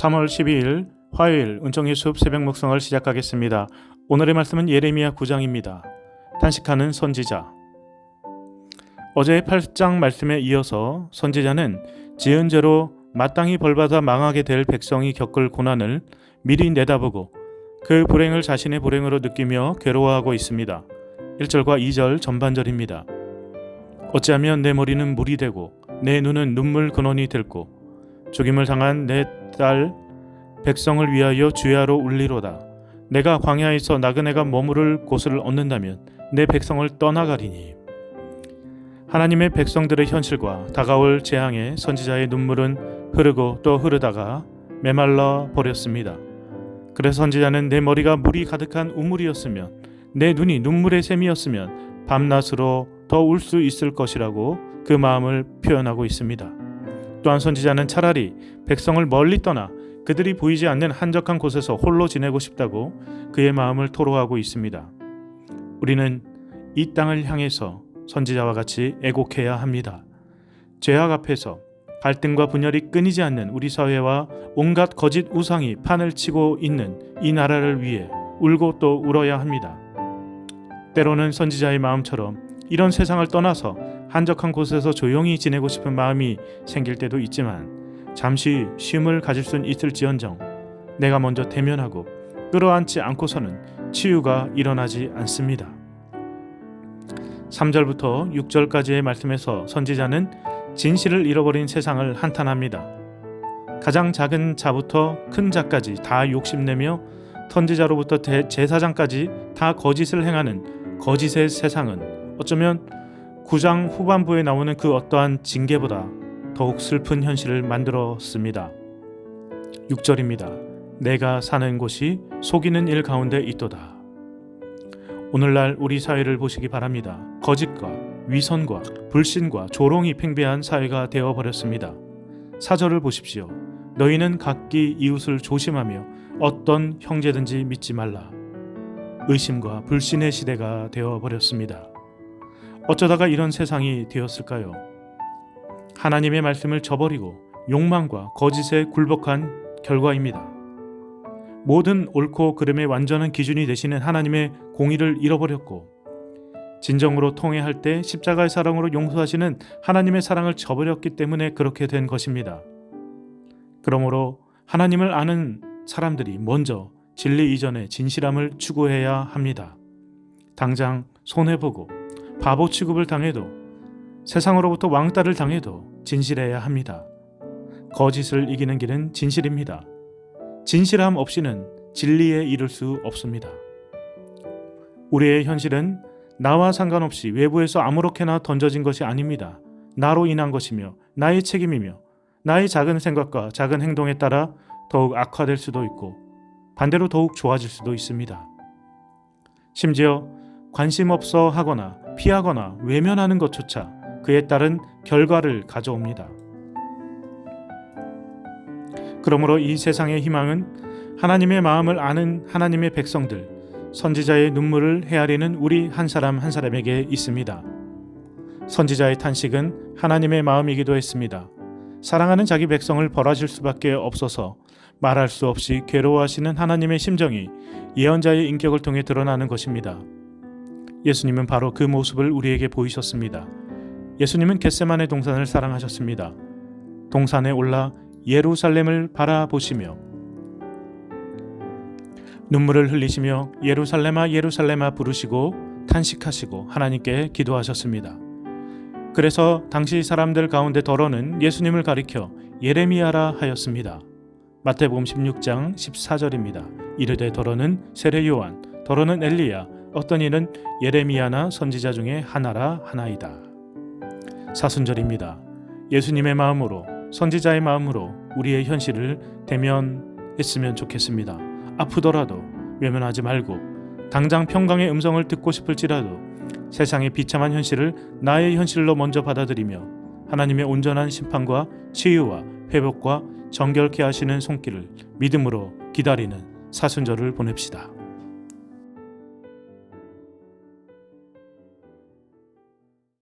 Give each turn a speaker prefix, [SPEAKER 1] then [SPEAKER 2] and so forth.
[SPEAKER 1] 3월 12일 화요일 은총의 숲 새벽 묵상을 시작하겠습니다. 오늘의 말씀은 예레미야 9장입니다. 단식하는 선지자. 어제의 8장 말씀에 이어서 선지자는 지은 죄로 마땅히 벌받아 망하게 될 백성이 겪을 고난을 미리 내다보고 그 불행을 자신의 불행으로 느끼며 괴로워하고 있습니다. 1절과 2절 전반절입니다. 어찌하면 내 머리는 물이 되고 내 눈은 눈물 근원이 될고 죽임을 당한 내 딸 백성을 위하여 주야로 울리로다. 내가 광야에서 나그네가 머무를 곳을 얻는다면 내 백성을 떠나가리니. 하나님의 백성들의 현실과 다가올 재앙에 선지자의 눈물은 흐르고 또 흐르다가 메말라 버렸습니다. 그래서 선지자는 내 머리가 물이 가득한 우물이었으면 내 눈이 눈물의 샘이었으면 밤낮으로 더 울 수 있을 것이라고 그 마음을 표현하고 있습니다. 또한 선지자는 차라리 백성을 멀리 떠나 그들이 보이지 않는 한적한 곳에서 홀로 지내고 싶다고 그의 마음을 토로하고 있습니다. 우리는 이 땅을 향해서 선지자와 같이 애곡해야 합니다. 죄악 앞에서 갈등과 분열이 끊이지 않는 우리 사회와 온갖 거짓 우상이 판을 치고 있는 이 나라를 위해 울고 또 울어야 합니다. 때로는 선지자의 마음처럼 이런 세상을 떠나서 한적한 곳에서 조용히 지내고 싶은 마음이 생길 때도 있지만 잠시 쉼을 가질 수는 있을지언정 내가 먼저 대면하고 끌어안지 않고서는 치유가 일어나지 않습니다. 3절부터 6절까지의 말씀에서 선지자는 진실을 잃어버린 세상을 한탄합니다. 가장 작은 자부터 큰 자까지 다 욕심내며 선지자로부터 제사장까지 다 거짓을 행하는 거짓의 세상은 어쩌면 9장 후반부에 나오는 그 어떠한 징계보다 더욱 슬픈 현실을 만들었습니다. 6절입니다. 내가 사는 곳이 속이는 일 가운데 있도다. 오늘날 우리 사회를 보시기 바랍니다. 거짓과 위선과 불신과 조롱이 팽배한 사회가 되어 버렸습니다. 사절을 보십시오. 너희는 각기 이웃을 조심하며 어떤 형제든지 믿지 말라. 의심과 불신의 시대가 되어 버렸습니다. 어쩌다가 이런 세상이 되었을까요? 하나님의 말씀을 저버리고 욕망과 거짓에 굴복한 결과입니다. 모든 옳고 그름의 완전한 기준이 되시는 하나님의 공의를 잃어버렸고 진정으로 통회할 때 십자가의 사랑으로 용서하시는 하나님의 사랑을 저버렸기 때문에 그렇게 된 것입니다. 그러므로 하나님을 아는 사람들이 먼저 진리 이전에 진실함을 추구해야 합니다. 당장 손해보고 바보 취급을 당해도 세상으로부터 왕따를 당해도 진실해야 합니다. 거짓을 이기는 길은 진실입니다. 진실함 없이는 진리에 이를 수 없습니다. 우리의 현실은 나와 상관없이 외부에서 아무렇게나 던져진 것이 아닙니다. 나로 인한 것이며 나의 책임이며 나의 작은 생각과 작은 행동에 따라 더욱 악화될 수도 있고 반대로 더욱 좋아질 수도 있습니다. 심지어 관심 없어 하거나 피하거나 외면하는 것조차 그에 따른 결과를 가져옵니다. 그러므로 이 세상의 희망은 하나님의 마음을 아는 하나님의 백성들, 선지자의 눈물을 헤아리는 우리 한 사람 한 사람에게 있습니다. 선지자의 탄식은 하나님의 마음이기도 했습니다. 사랑하는 자기 백성을 벌하실 수밖에 없어서 말할 수 없이 괴로워하시는 하나님의 심정이 예언자의 인격을 통해 드러나는 것입니다. 예수님은 바로 그 모습을 우리에게 보이셨습니다. 예수님은 겟세만의 동산을 사랑하셨습니다. 동산에 올라 예루살렘을 바라보시며 눈물을 흘리시며 예루살렘아 예루살렘아 부르시고 탄식하시고 하나님께 기도하셨습니다. 그래서 당시 사람들 가운데 더러는 예수님을 가리켜 예레미야라 하였습니다. 마태복음 16장 14절입니다. 이르되 더러는 세례 요한, 더러는 엘리야, 어떤 이는 예레미야나 선지자 중에 하나라 하나이다. 사순절입니다. 예수님의 마음으로 선지자의 마음으로 우리의 현실을 대면했으면 좋겠습니다. 아프더라도 외면하지 말고 당장 평강의 음성을 듣고 싶을지라도 세상의 비참한 현실을 나의 현실로 먼저 받아들이며 하나님의 온전한 심판과 치유와 회복과 정결케 하시는 손길을 믿음으로 기다리는 사순절을 보냅시다.